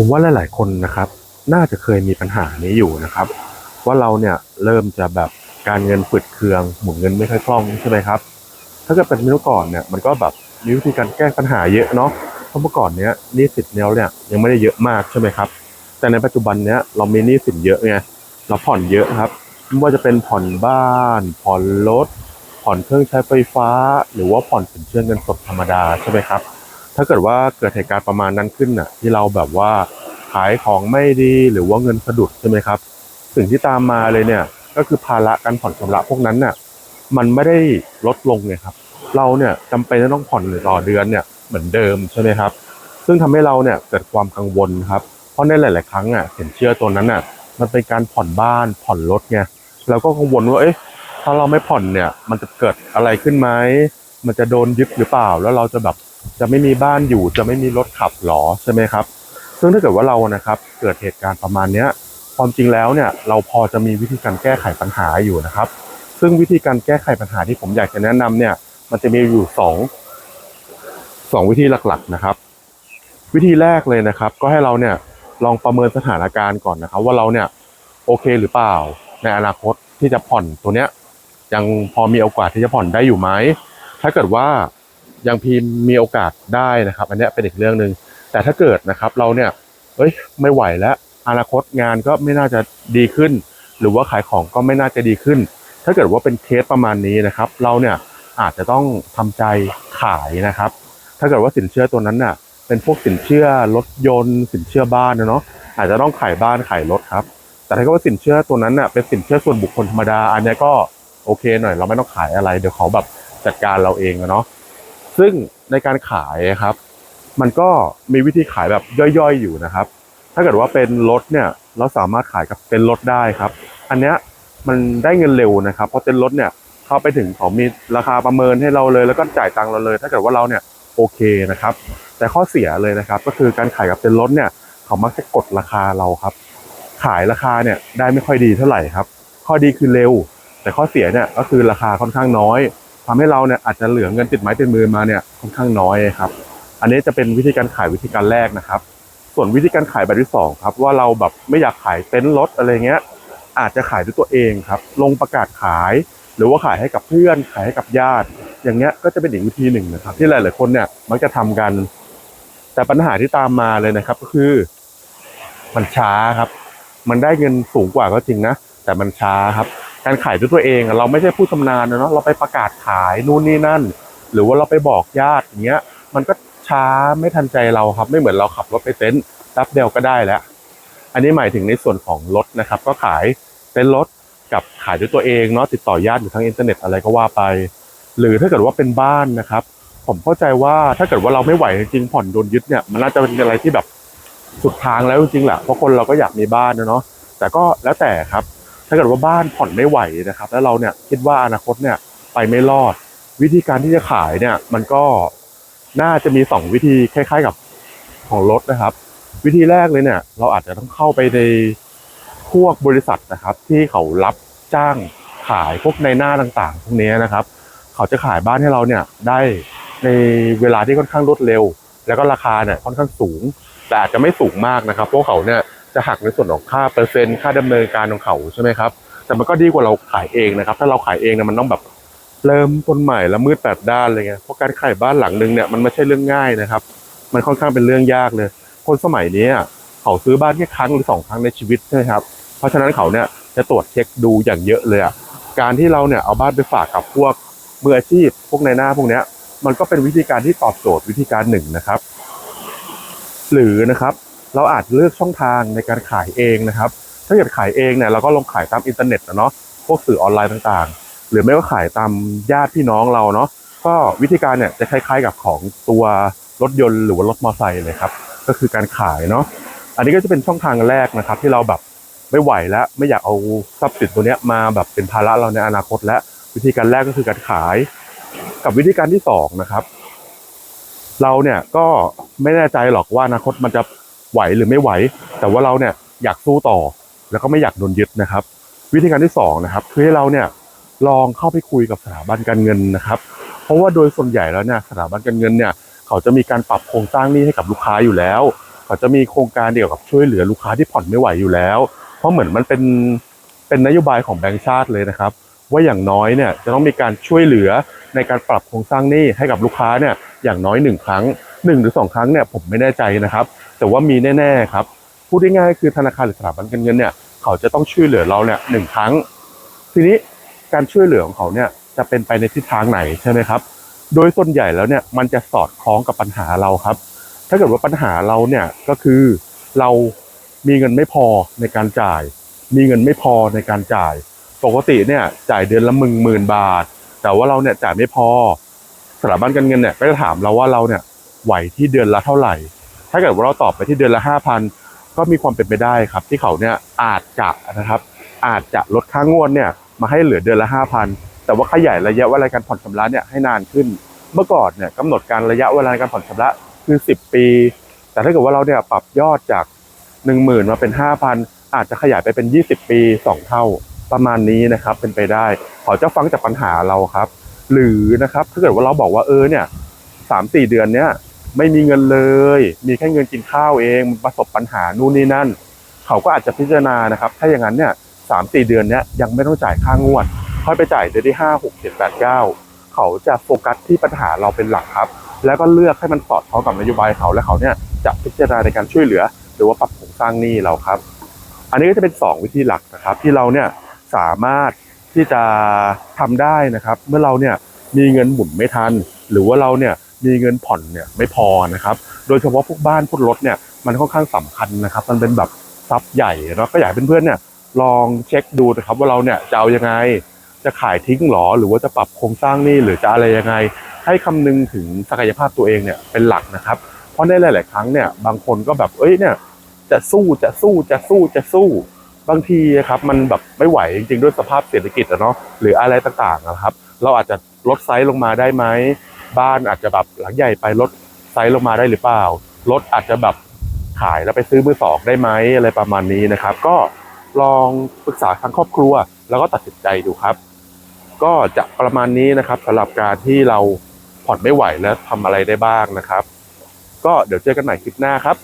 ผมว่าหลาย ๆ คนนะครับ น่าจะเคยมีปัญหานี้อยู่นะครับ ว่าเราเนี่ยเริ่มจะแบบการเงินฝืดเคือง หมุนเงินไม่ค่อยคล่องใช่ไหมครับ ถ้าเกิดเป็นเมื่อก่อนเนี่ยมันก็แบบมีวิธีการแก้ปัญหาเยอะเนาะเพราะเมื่อก่อนเนี้ยหนี้สินเนี่ยเนี่ยยังไม่ได้เยอะมากใช่ไหมครับ แต่ในปัจจุบันเนี้ยเรามีหนี้สินเยอะไงเราผ่อนเยอะครับไม่ว่าจะเป็นผ่อนบ้าน ผ่อนรถผ่อนเครื่องใช้ไฟฟ้า หรือว่าผ่อนสินเชื่อเงินสดธรรมดาใช่ไหมครับ ถ้าเกิดว่าเกิดเหตุการณ์ประมาณนั้นขึ้นน่ะ ที่เราแบบว่าขายของไม่ดีหรือว่าเงินสะดุดใช่ไหมครับ สิ่งที่ตามมาเลยเนี่ย ก็คือภาระการผ่อนชำระพวกนั้นน่ะมันไม่ได้ลดลงไงครับ เราเนี่ยจำเป็นจะต้องผ่อนต่อเดือนเนี่ยเหมือนเดิมใช่ไหมครับ ซึ่งทำให้เราเนี่ยเกิดความกังวลครับ เพราะในหลาย ๆ ครั้งอะสินเชื่อตัวนั้นอะมันเป็นการผ่อนบ้านผ่อนรถไงเราก็กังวลว่าเอ๊ะถ้าเราไม่ผ่อนเนี่ย มันจะเกิดอะไรขึ้นไหมมันจะโดนยึดหรือเปล่า แล้วเราจะแบบ จะไม่มีบ้านอยู่จะไม่มีรถขับหรอใช่ไหมครับ ซึ่งถ้าเกิดว่าเรานะครับเกิดเหตุการณ์ประมาณเนี้ยความจริงแล้วเนี่ยเราพอจะมีวิธีการแก้ไขปัญหาอยู่นะครับ ซึ่งวิธีการแก้ไขปัญหาที่ผมอยากจะแนะนำเนี่ย มันจะมีอยู่สองสองวิธีหลักๆนะครับ วิธีแรกเลยนะครับ ก็ให้เราเนี่ยลองประเมินสถานการณ์ก่อนนะครับ ว่าเราเนี่ยโอเคหรือเปล่า ในอนาคตที่จะผ่อนตัวเนี้ยยังพอมีโอกาสที่จะผ่อนได้อยู่ไหมถ้าเกิดว่า ยังพีมีโอกาสได้นะครับ อันนี้เป็นอีกเรื่องหนึ่งแต่ถ้าเกิดนะครับเราเนี่ยเอ้ยไม่ไหวแล้ว อนาคตงานก็ไม่น่าจะดีขึ้น หรือว่าขายของก็ไม่น่าจะดีขึ้น ถ้าเกิดว่าเป็นเคสประมาณนี้นะครับ เราเนี่ยอาจจะต้องทำใจขายนะครับ ถ้าเกิดว่าสินเชื่อตัวนั้นน่ะเป็นพวกสินเชื่อรถยนต์ สินเชื่อบ้านเนาะอาจจะต้องขายบ้านขายรถครับ แต่ถ้าเกิดว่าสินเชื่อตัวนั้นน่ะเป็นสินเชื่อส่วนบุคคลธรรมดา อันนี้ก็โอเคหน่อย เราไม่ต้องขายอะไรเดี๋ยวเขาแบบจัดการเราเองเนาะ ซึ่งในการขายครับ มันก็มีวิธีขายแบบย่อยๆอยู่นะครับ ถ้าเกิดว่าเป็นรถเนี่ยเราสามารถขายกับเป็นรถได้ครับ อันเนี้ยมันได้เงินเร็วนะครับเพราะเต็นรถเนี่ยเข้าไปถึงเขามีราคาประเมินให้เราเลย แล้วก็จ่ายตังค์เราเลย ถ้าเกิดว่าเราเนี่ยโอเคนะครับ แต่ข้อเสียเลยนะครับ ก็คือการขายกับเต็นรถเนี่ยเขามักจะกดราคาเราครับ ขายราคาเนี่ยได้ไม่ค่อยดีเท่าไหร่ครับ ข้อดีคือเร็ว แต่ข้อเสียเนี่ยก็คือราคาค่อนข้างน้อย ทำให้เราเนี่ยอาจจะเหลือเงินติดไม้ติดมือมาเนี่ยค่อนข้างน้อยครับ อันนี้จะเป็นวิธีการขายวิธีการแรกนะครับ ส่วนวิธีการขายแบบที่สองครับว่าเราแบบไม่อยากขายเต็นท์รถอะไรเงี้ย อาจจะขายด้วยตัวเองครับ ลงประกาศขาย หรือว่าขายให้กับเพื่อน ขายให้กับญาติ อย่างเงี้ยก็จะเป็นอีกวิธีหนึ่งนะครับ ที่หลายๆคนเนี่ยมักจะทำกัน แต่ปัญหาที่ตามมาเลยนะครับ ก็คือมันช้าครับ มันได้เงินสูงกว่าก็จริงนะแต่มันช้าครับ การขายด้วยตัวเองเราไม่ใช่ผู้ชำนาญนะเนาะเราไปประกาศขายนู่นนี่นั่น หรือว่าเราไปบอกญาติอย่างเงี้ย มันก็ช้าไม่ทันใจเราครับ ไม่เหมือนเราขับรถไปเต็นท์แป๊บเดียวก็ได้แล้ว อันนี้หมายถึงในส่วนของรถนะครับ ก็ขายเต็นท์รถกับขายด้วยตัวเองเนาะติดต่อญาติหรือทางอินเทอร์เน็ตอะไรก็ว่าไป หรือถ้าเกิดว่าเป็นบ้านนะครับ ผมเข้าใจว่าถ้าเกิดว่าเราไม่ไหวจริงผ่อนโดนยึดเนี่ยมันน่าจะเป็นอะไรที่แบบสุดทางแล้วจริงๆแหละเพราะคนเราก็อยากมีบ้านนะเนาะแต่ก็แล้วแต่ครับ ถ้าเกิดว่าบ้านผ่อนไม่ไหวนะครับ แล้วเราเนี่ยคิดว่าอนาคตเนี่ยไปไม่รอด วิธีการที่จะขายเนี่ย มันก็น่าจะมีสองวิธีคล้าย ๆกับของรถนะครับ วิธีแรกเลยเนี่ย เราอาจจะต้องเข้าไปในพวกบริษัทนะครับ ที่เขารับจ้างขายพวกในหน้าต่างๆ พวกนี้นะครับ เขาจะขายบ้านให้เราเนี่ยได้ในเวลาที่ค่อนข้างรวดเร็ว แล้วก็ราคาเนี่ยค่อนข้างสูง แต่อาจจะไม่สูงมากนะครับพราะเขาเนี่ย จะหักในส่วนของค่าเปอร์เซ็นต์ค่าดำเนินการของเขาใช่ไหมครับ แต่มันก็ดีกว่าเราขายเองนะครับ ถ้าเราขายเองเนี่ยมันต้องแบบเริ่มต้นใหม่แล้วมืดแปดด้านอะไรเลยไงเพราะการขายบ้านหลังนึงเนี่ยมันไม่ใช่เรื่องง่ายนะครับ มันค่อนข้างเป็นเรื่องยากเลย คนสมัยนี้เขาซื้อบ้านแค่ครั้งหรือสองครั้งในชีวิตใช่ไหมครับ เพราะฉะนั้นเขาเนี่ยจะตรวจเช็คดูอย่างเยอะเลยอะการที่เราเนี่ยเอาบ้านไปฝากกับพวกมืออาชีพ พวกในหน้าพวกเนี้ยมันก็เป็นวิธีการที่ตอบโจทย์วิธีการหนึ่งนะครับ หรือนะครับ เราอาจเลือกช่องทางในการขายเองนะครับ ถ้าเกิดขายเองเนี่ยเราก็ลงขายตามอินเทอร์เน็ตนะเนาะพวกสื่อออนไลน์ต่างๆ หรือไม่ก็ขายตามญาติพี่น้องเราเนาะก็วิธีการเนี่ยจะคล้ายๆกับของตัวรถยนต์หรือว่ารถมอเตอร์ไซค์เลยครับ ก็คือการขายเนาะอันนี้ก็จะเป็นช่องทางแรกนะครับ ที่เราแบบไม่ไหวแล้วไม่อยากเอาทรัพย์สินตัวเนี้ยมาแบบเป็นภาระเราในอนาคต และวิธีการแรกก็คือการขาย กับวิธีการที่สองนะครับ เราเนี่ยก็ไม่แน่ใจหรอกว่าอนาคตมันจะ ไหวหรือไม่ไหว แต่ว่าเราเนี่ยอยากสู้ต่อ แล้วก็ไม่อยากโดนยึดนะครับ วิธีการที่สองนะครับคือให้เราเนี่ยลองเข้าไปคุยกับสถาบันการเงินนะครับ เพราะว่าโดยส่วนใหญ่แล้วเนี่ยสถาบันการเงินเนี่ยเขาจะมีการปรับโครงสร้างหนี้ให้กับลูกค้าอยู่แล้ว เขาจะมีโครงการเกี่ยวกับช่วยเหลือลูกค้าที่ผ่อนไม่ไหวอยู่แล้ว เพราะเหมือนมันเป็นเป็นนโยบายของแบงก์ชาติเลยนะครับ ว่าอย่างน้อยเนี่ยจะต้องมีการช่วยเหลือในการปรับโครงสร้างหนี้ให้กับลูกค้าเนี่ยอย่างน้อยหนึ่งครั้ง หนึ่งหรือสองครั้งเนี่ยผมไม่แน่ใจนะครับ แต่ว่ามีแน่ๆครับพูดง่ายๆคือธนาคารหรือสถาบันการเงินเนี่ยเขาจะต้องช่วยเหลือเราเนี่ยหนึ่งครั้ง ทีนี้การช่วยเหลือของเขาเนี่ยจะเป็นไปในทิศทางไหนใช่ไหมครับ โดยส่วนใหญ่แล้วเนี่ยมันจะสอดคล้องกับปัญหาเราครับ ถ้าเกิดว่าปัญหาเราเนี่ยก็คือเรามีเงินไม่พอในการจ่าย มีเงินไม่พอในการจ่าย ปกติเนี่ยจ่ายเดือนละมื่นหมื่นบาท แต่ว่าเราเนี่ยจ่ายไม่พอสถาบันการเงินเนี่ยก็จะถามเราว่าเราเนี่ย ไหวที่เดือนละเท่าไหร่ ถ้าเกิดว่าเราตอบไปที่เดือนละห้าพันก็มีความเป็นไปได้ครับ ที่เขาเนี่ยอาจจะนะครับ อาจจะลดค่างวดเนี่ยมาให้เหลือเดือนละห้าพันแต่ว่าขยายระยะเวลาการผ่อนชำระเนี่ยให้นานขึ้น เมื่อก่อนเนี่ยกำหนดการระยะเวลาการผ่อนชำระคือ 10 ปี แต่ถ้าเกิดว่าเราเนี่ยปรับยอดจาก 1 0,000 มาเป็น 5,000 อาจจะขยายไปเป็น 20 ปี 2 เท่าประมาณนี้นะครับเป็นไปได้ขอจะฟังจากปัญหาเราครับ หรือนะครับถ้าเกิดว่าเราบอกว่าเออเนี่ยสามสี่เดือนเนี้ย ไม่มีเงินเลย มีแค่เงินกินข้าวเองประสบปัญหานู่นนี่นั่น เขาก็อาจจะพิจารณานะครับ ถ้าอย่างนั้นเนี่ยสามสี่เดือนเนี้ยยังไม่ต้องจ่ายค่างวดค่อยไปจ่ายเดือนที่ห้าหกเจ็ดแปดเก้าเขาจะโฟกัสที่ปัญหาเราเป็นหลักครับ แล้วก็เลือกให้มันสอดคล้องกับนโยบายเขาและเขาเนี่ยจะพิจารณาในการช่วยเหลือ หรือว่าปรับโครงสร้างหนี้เราครับ อันนี้ก็จะเป็น 2 วิธีหลักนะครับ ที่เราเนี่ยสามารถที่จะทำได้นะครับ เมื่อเราเนี่ยมีเงินหมุนไม่ทัน หรือว่าเราเนี่ย มีเงินผ่อนเนี่ยไม่พอนะครับ โดยเฉพาะพวกบ้านพวกรถเนี่ยมันค่อนข้างสำคัญนะครับ มันเป็นแบบทรัพย์ใหญ่เนาะก็อยากให้เพื่อนๆเนี่ยลองเช็คดูนะครับว่าเราเนี่ยจะเอายังไงจะขายทิ้งหรอหรือว่าจะปรับโครงสร้างนี้หรือจะอะไรยังไง ให้คำนึงถึงศักยภาพตัวเองเนี่ยเป็นหลักนะครับ เพราะในหลาย ๆ ครั้งเนี่ยบางคนก็แบบเอ้ยเนี่ยจะสู้จะสู้จะสู้จะสู้บางทีครับมันแบบไม่ไหวจริงๆด้วยสภาพเศรษฐกิจอะเนาะหรืออะไรต่างๆนะครับ เราอาจจะลดไซส์ลงมาได้ไหม บ้านอาจจะแบบหลังใหญ่ไปลดไซส์ลงมาได้หรือเปล่ารถอาจจะแบบขายแล้วไปซื้อมือสองได้ไหมอะไรประมาณนี้นะครับ ก็ลองปรึกษาทางครอบครัว แล้วก็ตัดสินใจดูครับ ก็จะประมาณนี้นะครับสำหรับการที่เราผ่อนไม่ไหวแล้วทำอะไรได้บ้างนะครับ ก็เดี๋ยวเจอกันใหม่คลิปหน้าครับ